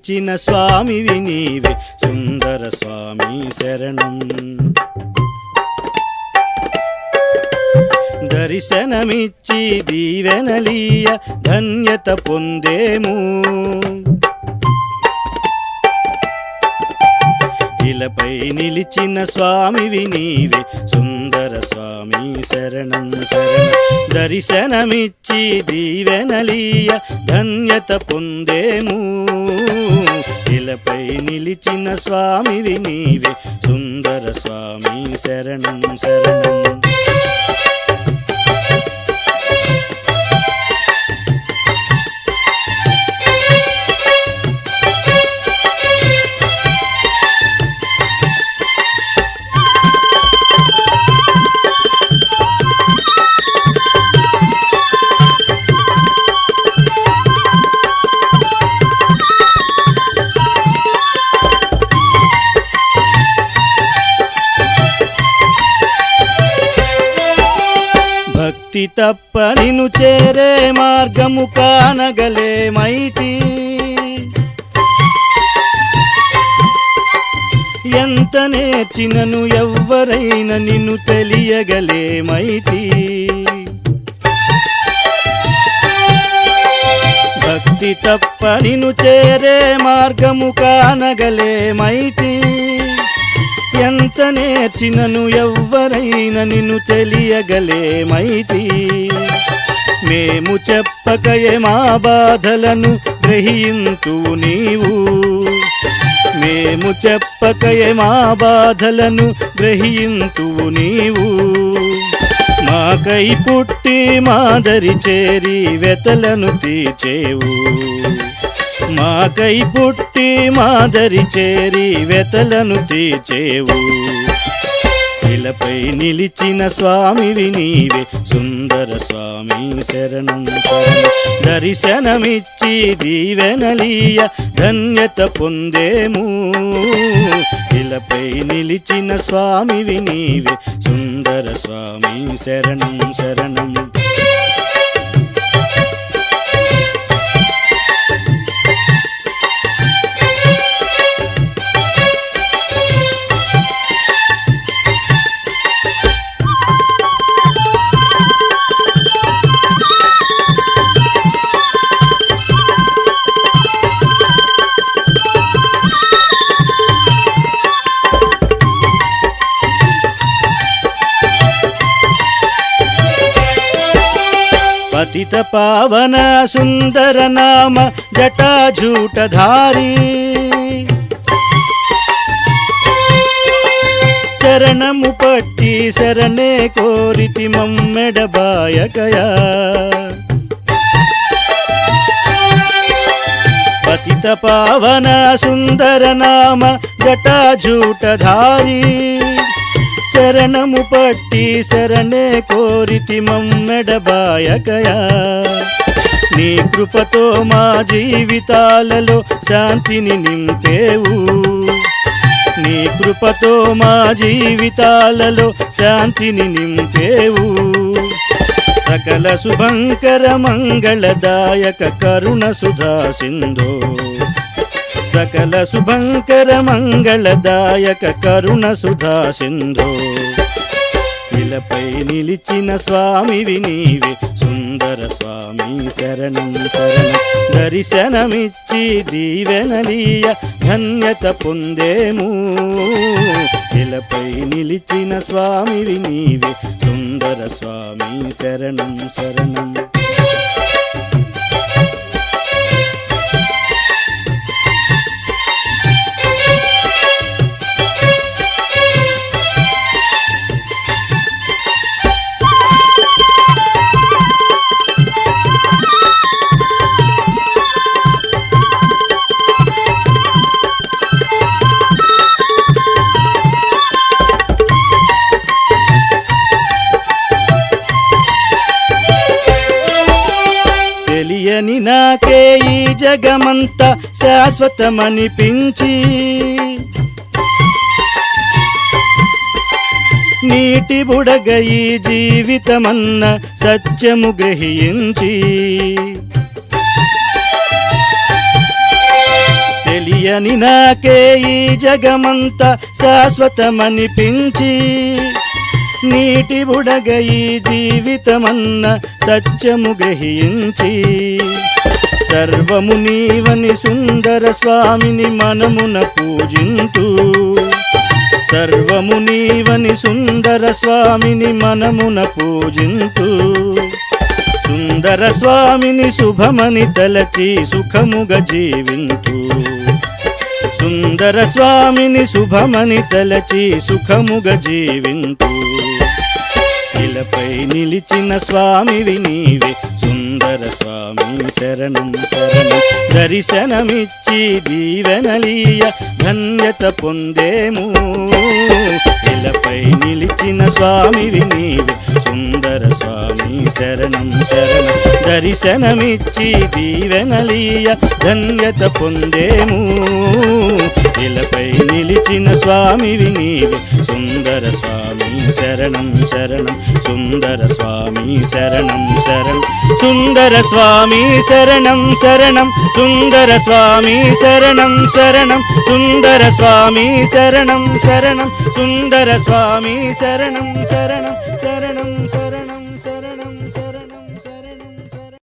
నిలిచిన స్వామివి నీవే సుందర స్వామి శరణం. దర్శనమిచ్చి దీవెనలీయ ధన్యత పొందేము. ఇలపై నిలిచిన స్వామివి నీవే సుందర స్వామి శరణం శరణం. దర్శనమిచ్చి దీవెనలీయ ధన్యత పొందేము. ఇలపై నిలిచిన స్వామివి నీవే. సుందర స్వామి శరణం శరణం. భక్తి తప్ప నిను చేరే మార్గము కానగలేమైతి ఎంత నేర్చినను ఎవ్వరైనా నిన్ను తెలియగలేమైతి భక్తి తప్ప నిను చేరే మార్గము కానగలేమైతి ఎంత నేర్చినను ఎవ్వరైనా నిన్ను తెలియగలేమైతి మేము చెప్పకయే మా బాధలను గ్రహింతు నీవు. మేము చెప్పకయే మా బాధలను గ్రహింతు నీవు. మాకై పుట్టి మాదరి చేరి వెతలను తీచేవు మాకై పుట్టి మాదరి చేరి వెతలను తీర్చేవు. ఇలపై నిలిచిన స్వామివి నీవే సుందర స్వామి శరణం దర్శనమిచ్చి దీవెనలీయ ధన్యత పొందేము. ఇలపై నిలిచిన స్వామివి నీవే సుందర స్వామి శరణం శరణం పతిత పావన సుందర నామ జటాజూటధారి. చరణము పట్టి శరణే కోరితి మమ్మెడబాయకయా పతిత పావన సుందర నామ జటాజూటధారి. శరణము పట్టి శరణే కోరితి మమ్మెడబాయకయా నీ కృపతో మా జీవితాలలో శాంతిని నింపేవు. నీ కృపతో మా జీవితాలలో శాంతిని నింపేవు. సకల శుభంకర మంగళదాయక కరుణ సుధా సింధో. సకల శుభంకర మంగళదాయక కరుణ సుధా సింధో. ఇలపై నిలిచిన స్వామివి నీవే సుందర స్వామి శరణం శరణం. దర్శనమిచ్చి దీవెనలీయ ధన్యత పొందేము. ఇలపై నిలిచిన స్వామివి నీవే సుందర స్వామి శరణం శరణం. జగమంతా శాశ్వతమనిపించి నీటి బుడగ ఈ జీవితమన్న సత్యము గ్రహించి తెలియని నాకే ఈ జగమంత శాశ్వతమనిపించి నీటి బుడగ ఈ జీవితమన్న సత్యము గ్రహించి సర్వము నీవని సుందర స్వామిని మనమున పూజింతూ. సర్వము నీవని సుందర స్వామిని మనమున పూజింతూ. సుందర స్వామిని శుభమని తలచి సుఖముగ జీవింతూ. సుందర స్వామిని శుభమని తలచి సుఖముగ జీవింతూ. ఇలపై నిలిచిన స్వామివి నీవే సుందర శంకర స్వామి శరణం శరణం. దర్శనమిచ్చి దీవెనలీయ ధన్యత పొందేము. ఇలపై నిలిచిన స్వామివి నీవే. సుందర స్వామి శరణం శరణం. దర్శనమిచ్చి దీవెనలీయ ధన్యత పొందేము. నిలిచిన స్వామివి నీవే సుందర స్వామి శరణం శరణం సుందర స్వామి శరణం శరణం సుందర స్వామి శరణం శరణం సుందర స్వామి శరణం శరణం సుందర స్వామి శరణం శరణం సుందర స్వామి శరణం శరణం శరణం